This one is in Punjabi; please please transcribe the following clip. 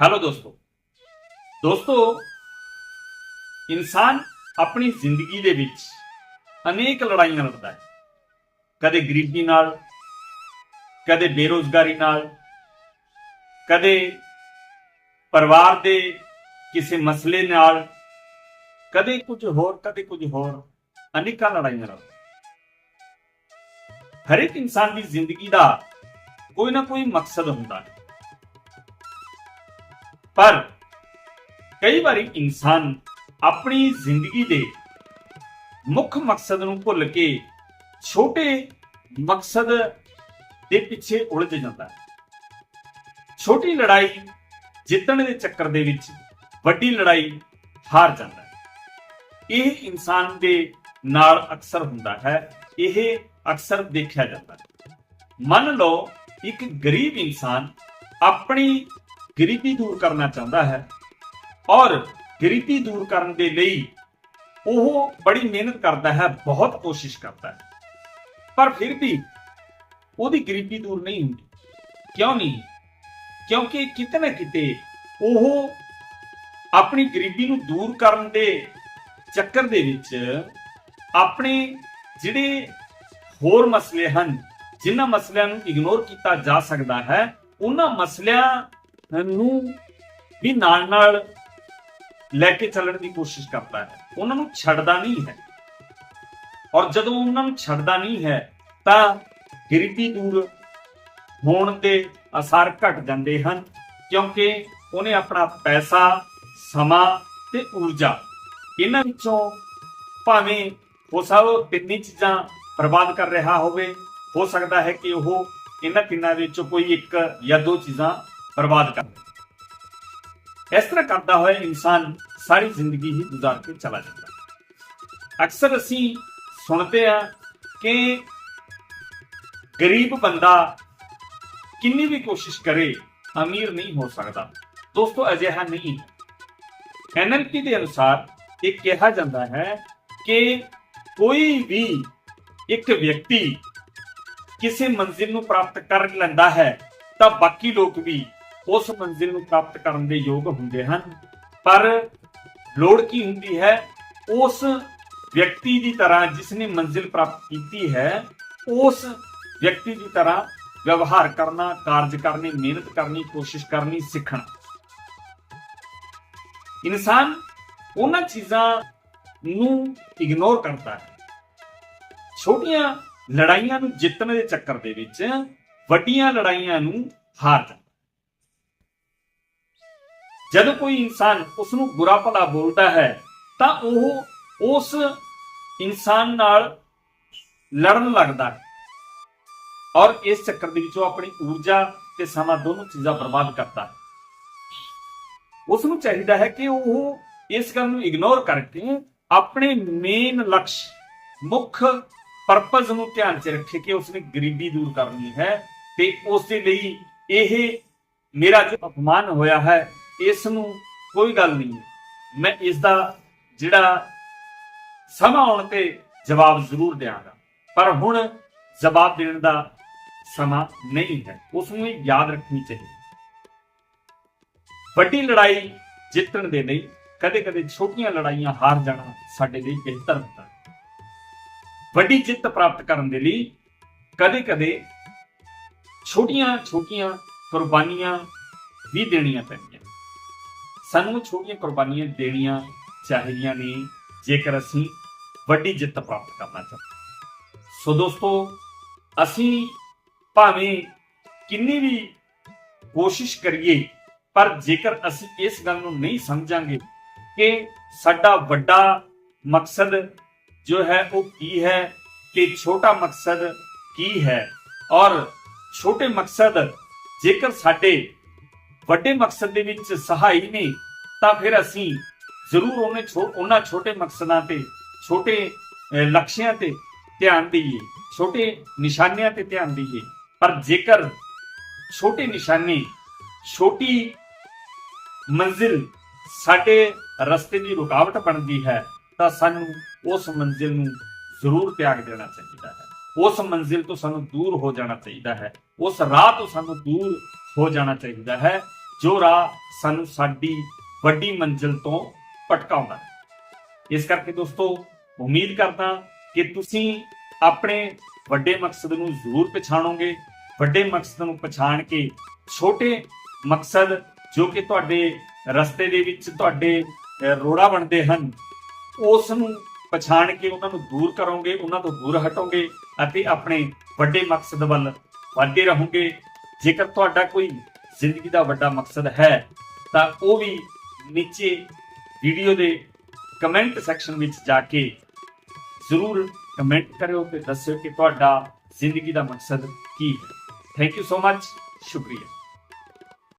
ਹੈਲੋ ਦੋਸਤੋ। ਦੋਸਤੋ, ਇਨਸਾਨ ਆਪਣੀ ਜ਼ਿੰਦਗੀ ਦੇ ਵਿੱਚ ਅਨੇਕ ਲੜਾਈਆਂ ਲੜਦਾ ਹੈ। ਕਦੇ ਗਰੀਬੀ ਨਾਲ, ਕਦੇ ਬੇਰੋਜ਼ਗਾਰੀ ਨਾਲ, ਕਦੇ ਪਰਿਵਾਰ ਦੇ ਕਿਸੇ ਮਸਲੇ ਨਾਲ, ਕਦੇ ਕੁਝ ਹੋਰ, ਕਦੇ ਕੁਝ ਹੋਰ ਅਨੇਕਾਂ ਲੜਾਈਆਂ ਲੜਦਾ ਹਰ ਇੱਕ ਇਨਸਾਨ ਦੀ ਜ਼ਿੰਦਗੀ ਦਾ ਕੋਈ ਨਾ ਕੋਈ ਮਕਸਦ ਹੁੰਦਾ ਹੈ। ਪਰ ਕਈ ਵਾਰੀ ਇਨਸਾਨ ਆਪਣੀ ਜ਼ਿੰਦਗੀ ਦੇ ਮੁੱਖ ਮਕਸਦ ਨੂੰ ਭੁੱਲ ਕੇ ਛੋਟੇ ਮਕਸਦ ਦੇ ਪਿੱਛੇ ਉਲਝ ਜਾਂਦਾ ਹੈ। ਛੋਟੀ ਲੜਾਈ ਜਿੱਤਣ ਦੇ ਚੱਕਰ ਦੇ ਵਿੱਚ ਵੱਡੀ ਲੜਾਈ ਹਾਰ ਜਾਂਦਾ ਹੈ। ਇਹ ਇਨਸਾਨ ਦੇ ਨਾਲ ਅਕਸਰ ਹੁੰਦਾ ਹੈ, ਇਹ ਅਕਸਰ ਦੇਖਿਆ ਜਾਂਦਾ ਹੈ। ਮੰਨ ਲਓ ਇੱਕ ਗਰੀਬ ਇਨਸਾਨ ਆਪਣੀ ਗਰੀਬੀ ਦੂਰ ਕਰਨਾ ਚਾਹੁੰਦਾ ਹੈ ਔਰ ਗਰੀਬੀ ਦੂਰ ਕਰਨ ਦੇ ਲਈ ਉਹ ਬੜੀ ਮਿਹਨਤ ਕਰਦਾ ਹੈ, ਬਹੁਤ ਕੋਸ਼ਿਸ਼ ਕਰਦਾ ਹੈ। ਪਰ ਫਿਰ ਵੀ ਉਹਦੀ ਗਰੀਬੀ ਦੂਰ ਨਹੀਂ ਹੁੰਦੀ। ਕਿਉਂ ਨਹੀਂ? ਕਿਉਂਕਿ ਕਿਤੇ ਨਾ ਕਿਤੇ ਉਹ ਆਪਣੀ ਗਰੀਬੀ ਨੂੰ ਦੂਰ ਕਰਨ ਦੇ ਚੱਕਰ ਦੇ ਵਿੱਚ ਆਪਣੇ ਜਿਹੜੇ ਹੋਰ ਮਸਲੇ ਹਨ, ਜਿਨ੍ਹਾਂ ਮਸਲਿਆਂ ਨੂੰ ਇਗਨੋਰ ਕੀਤਾ ਜਾ ਸਕਦਾ ਹੈ, ਉਹਨਾਂ ਮਸਲਿਆਂ ਨੂੰ ਵੀ ਨਾਲ ਨਾਲ ਲੈ ਕੇ ਚੱਲਣ ਦੀ ਕੋਸ਼ਿਸ਼ ਕਰਦਾ ਹੈ। ਉਹਨਾਂ ਨੂੰ ਛੱਡਦਾ ਨਹੀਂ ਹੈ। ਔਰ ਜਦੋਂ ਉਹਨਾਂ ਨੂੰ ਛੱਡਦਾ ਨਹੀਂ ਹੈ, ਤਾਂ ਗਿਰਤੀ ਦੂਰ ਹੋਣ ਦੇ ਅਸਰ ਘਟ ਜਾਂਦੇ ਹਨ, ਕਿਉਂਕਿ ਉਹਨੇ ਆਪਣਾ ਪੈਸਾ, ਸਮਾਂ ਤੇ ਊਰਜਾ ਇਹਨਾਂ ਵਿੱਚੋਂ ਭਾਵੇਂ ਹੋ ਸਕਦਾ ਉਹ ਤਿੰਨੀ ਚੀਜ਼ਾਂ ਬਰਬਾਦ ਕਰ ਰਿਹਾ ਹੋਵੇ, ਹੋ ਸਕਦਾ ਹੈ ਕਿ ਉਹ ਇਹਨਾਂ ਤਿੰਨਾਂ ਵਿੱਚੋਂ ਕੋਈ ਇੱਕ ਜਾਂ ਦੋ ਚੀਜ਼ਾਂ ਬਰਬਾਦ ਕਰ ਇਸ ਤਰ੍ਹਾਂ ਕਰਦਾ ਹੋਇਆ ਇਨਸਾਨ ਸਾਰੀ ਜ਼ਿੰਦਗੀ ਹੀ ਗੁਜ਼ਾਰ ਕੇ ਚਲਾ ਜਾਂਦਾ ਅਕਸਰ ਅਸੀਂ ਸੁਣਦੇ ਹਾਂ ਕਿ ਗਰੀਬ ਬੰਦਾ ਕਿੰਨੀ ਵੀ ਕੋਸ਼ਿਸ਼ ਕਰੇ, ਅਮੀਰ ਨਹੀਂ ਹੋ ਸਕਦਾ। ਦੋਸਤੋ, ਅਜਿਹਾ ਨਹੀਂ ਹੈ। ਐਨਐਲਪੀ ਦੇ ਅਨੁਸਾਰ ਇਹ ਕਿਹਾ ਜਾਂਦਾ ਹੈ ਕਿ ਕੋਈ ਵੀ ਇੱਕ ਵਿਅਕਤੀ ਕਿਸੇ ਮੰਜ਼ਿਲ ਨੂੰ ਪ੍ਰਾਪਤ ਕਰ ਲੈਂਦਾ ਹੈ, ਤਾਂ ਬਾਕੀ ਲੋਕ ਵੀ ਉਸ ਮੰਜ਼ਿਲ ਨੂੰ ਪ੍ਰਾਪਤ ਕਰਨ ਦੇ ਯੋਗ ਹੁੰਦੇ ਹਨ। ਪਰ ਲੋੜ ਕੀ ਹੁੰਦੀ ਹੈ? ਉਸ ਵਿਅਕਤੀ ਦੀ ਤਰ੍ਹਾਂ ਜਿਸ ਨੇ ਮੰਜ਼ਿਲ ਪ੍ਰਾਪਤ ਕੀਤੀ ਹੈ, ਉਸ ਵਿਅਕਤੀ ਦੀ ਤਰ੍ਹਾਂ ਵਿਵਹਾਰ ਕਰਨਾ, ਕਾਰਜ ਕਰਨੀ, ਮਿਹਨਤ ਕਰਨੀ, ਕੋਸ਼ਿਸ਼ ਕਰਨੀ, ਸਿੱਖਣਾ। ਇਨਸਾਨ ਉਹਨਾਂ ਚੀਜ਼ਾਂ ਨੂੰ ਇਗਨੋਰ ਕਰਦਾ ਹੈ। ਛੋਟੀਆਂ ਲੜਾਈਆਂ ਨੂੰ ਜਿੱਤਣ ਦੇ ਚੱਕਰ ਦੇ ਵਿੱਚ ਵੱਡੀਆਂ ਲੜਾਈਆਂ ਨੂੰ ਹਾਰ ਜਾਂਦਾ ਜਦੋਂ ਕੋਈ ਇਨਸਾਨ ਉਸ ਨੂੰ ਬੁਰਾ ਭਲਾ ਬੋਲਦਾ ਹੈ, ਤਾਂ ਉਹ ਉਸ ਇਨਸਾਨ ਨਾਲ ਲੜਨ ਲੱਗਦਾ ਹੈ। ਔਰ ਇਸ ਚੱਕਰ ਦੇ ਵਿੱਚ ਉਹ ਆਪਣੀ ਊਰਜਾ ਤੇ ਸਮਾਂ ਦੋਨੋਂ ਚੀਜ਼ਾਂ ਬਰਬਾਦ ਕਰਦਾ ਹੈ। ਉਸ ਨੂੰ ਚਾਹੀਦਾ ਹੈ ਕਿ ਉਹ ਇਸ ਗੱਲ ਨੂੰ ਇਗਨੋਰ ਕਰਕੇ ਆਪਣੇ ਮੇਨ ਲਕਸ਼, ਮੁੱਖ ਪਰਪਸ ਨੂੰ ਧਿਆਨ 'ਚ ਰੱਖੇ ਕਿ ਉਸਨੇ ਗਰੀਬੀ ਦੂਰ ਕਰਨੀ ਹੈ ਤੇ ਉਸ ਦੇ ਲਈ ਇਹ ਮੇਰਾ ਜੋ ਅਪਮਾਨ ਹੋਇਆ ਹੈ ਇਸ ਨੂੰ ਕੋਈ ਗੱਲ ਨਹੀਂ ਹੈ। ਮੈਂ ਇਸ ਦਾ ਜਿਹੜਾ ਸਮਾਂ ਆਉਣ ਤੇ ਜਵਾਬ ਜ਼ਰੂਰ ਦੇਵਾਂਗਾ ਪਰ ਹੁਣ ਜਵਾਬ ਦੇਣ ਦਾ ਸਮਾਂ ਨਹੀਂ ਹੈ। ਉਸ ਨੂੰ ਇਹ ਯਾਦ ਰੱਖਣੀ ਚਾਹੀਦੀ ਵੱਡੀ ਲੜਾਈ ਜਿੱਤਣ ਦੇ ਲਈ ਕਦੇ-ਕਦੇ ਛੋਟੀਆਂ ਲੜਾਈਆਂ ਹਾਰ ਜਾਣਾ ਸਾਡੇ ਲਈ ਬਿਹਤਰ ਹੁੰਦਾ ਹੈ। ਵੱਡੀ ਜਿੱਤ ਪ੍ਰਾਪਤ ਕਰਨ ਦੇ ਲਈ ਕਦੇ-ਕਦੇ ਛੋਟੀਆਂ-ਛੋਟੀਆਂ ਕੁਰਬਾਨੀਆਂ ਵੀ ਦੇਣੀਆਂ ਪੈਂਦੀਆਂ। ਸਾਨੂੰ ਛੋਟੀਆਂ ਕੁਰਬਾਨੀਆਂ ਦੇਣੀਆਂ ਚਾਹੀਦੀਆਂ ਨੇ, ਜੇਕਰ ਅਸੀਂ ਵੱਡੀ ਜਿੱਤ ਪ੍ਰਾਪਤ ਕਰਨਾ ਚਾਹੁੰਦੇ ਸੋ ਦੋਸਤੋ, ਅਸੀਂ ਭਾਵੇਂ ਕਿੰਨੀ ਵੀ ਕੋਸ਼ਿਸ਼ ਕਰੀਏ, ਪਰ ਜੇਕਰ ਅਸੀਂ ਇਸ ਗੱਲ ਨੂੰ ਨਹੀਂ ਸਮਝਾਂਗੇ ਕਿ ਸਾਡਾ ਵੱਡਾ ਮਕਸਦ ਜੋ ਹੈ, ਉਹ ਕੀ ਹੈ ਤੇ ਛੋਟਾ ਮਕਸਦ ਕੀ ਹੈ, ਔਰ ਛੋਟੇ ਮਕਸਦ ਜੇਕਰ ਸਾਡੇ ਵੱਡੇ ਮਕਸਦ ਦੇ ਵਿੱਚ ਸਹਾਈ ਨੇ, ਤਾਂ ਫਿਰ ਅਸੀਂ ਜ਼ਰੂਰ ਉਹਨੇ ਛੋ- ਉਹਨਾਂ ਛੋਟੇ ਮਕਸਦਾਂ ਤੇ, ਛੋਟੇ ਲਕਸ਼ਿਆਂ ਤੇ ਧਿਆਨ ਦਈਏ, ਛੋਟੇ ਨਿਸ਼ਾਨਿਆਂ ਤੇ ਧਿਆਨ ਦਈਏ। ਪਰ ਜੇਕਰ ਛੋਟੇ ਨਿਸ਼ਾਨੇ, ਛੋਟੀ ਮੰਜ਼ਿਲ ਸਾਡੇ ਰਸਤੇ ਦੀ ਰੁਕਾਵਟ ਬਣਦੀ ਹੈ, ਤਾਂ ਸਾਨੂੰ ਉਸ ਮੰਜ਼ਿਲ ਨੂੰ ਜ਼ਰੂਰ ਤਿਆਗ ਦੇਣਾ ਚਾਹੀਦਾ ਹੈ। ਉਸ ਮੰਜ਼ਿਲ ਤੋਂ ਸਾਨੂੰ ਦੂਰ ਹੋ ਜਾਣਾ ਚਾਹੀਦਾ ਹੈ। ਉਸ ਰਾਹ ਤੋਂ ਸਾਨੂੰ ਦੂਰ ਹੋ ਜਾਣਾ ਚਾਹੀਦਾ ਹੈ। ਜੋ ਰਾਹ ਸਾਨੂੰ ਸਾਡੀ ਵੱਡੀ ਮੰਜ਼ਿਲ ਤੋਂ ਭਟਕਾਉਂਦਾ ਹੈ। ਇਸ ਕਰਕੇ ਦੋਸਤੋ ਉਮੀਦ ਕਰਦਾ ਕਿ ਤੁਸੀਂ ਆਪਣੇ ਵੱਡੇ ਮਕਸਦ ਨੂੰ ਜ਼ਰੂਰ ਪਛਾਣੋਗੇ। ਵੱਡੇ ਮਕਸਦ ਨੂੰ ਪਛਾਣ ਕੇ ਛੋਟੇ ਮਕਸਦ ਜੋ ਕਿ ਤੁਹਾਡੇ ਰਸਤੇ ਦੇ ਵਿੱਚ ਤੁਹਾਡੇ ਅਹ, ਰੋੜਾ ਬਣਦੇ ਹਨ ਉਸ ਨੂੰ ਪਛਾਣ ਕੇ ਉਹਨਾਂ ਨੂੰ ਦੂਰ ਕਰੋਗੇ ਉਹਨਾਂ ਤੋਂ ਦੂਰ ਹਟੋਗੇ ਅਤੇ ਆਪਣੇ ਵੱਡੇ ਮਕਸਦ ਵੱਲ ਵਧਦੇ ਰਹੋਗੇ। ਜੇਕਰ ਤੁਹਾਡਾ ਕੋਈ ਜ਼ਿੰਦਗੀ ਦਾ ਵੱਡਾ ਮਕਸਦ ਹੈ, ਤਾਂ ਉਹ ਵੀ ਨੀਚੇ ਵੀਡੀਓ ਦੇ ਕਮੈਂਟ ਸੈਕਸ਼ਨ ਵਿੱਚ ਜਾ ਕੇ ਜ਼ਰੂਰ ਕਮੈਂਟ ਕਰਿਓ ਤੇ ਦੱਸਿਓ ਕਿ ਤੁਹਾਡਾ ਜ਼ਿੰਦਗੀ ਦਾ ਮਕਸਦ ਕੀ ਹੈ। ਥੈਂਕ ਯੂ ਸੋ ਮਚ ਸ਼ੁਕਰੀਆ।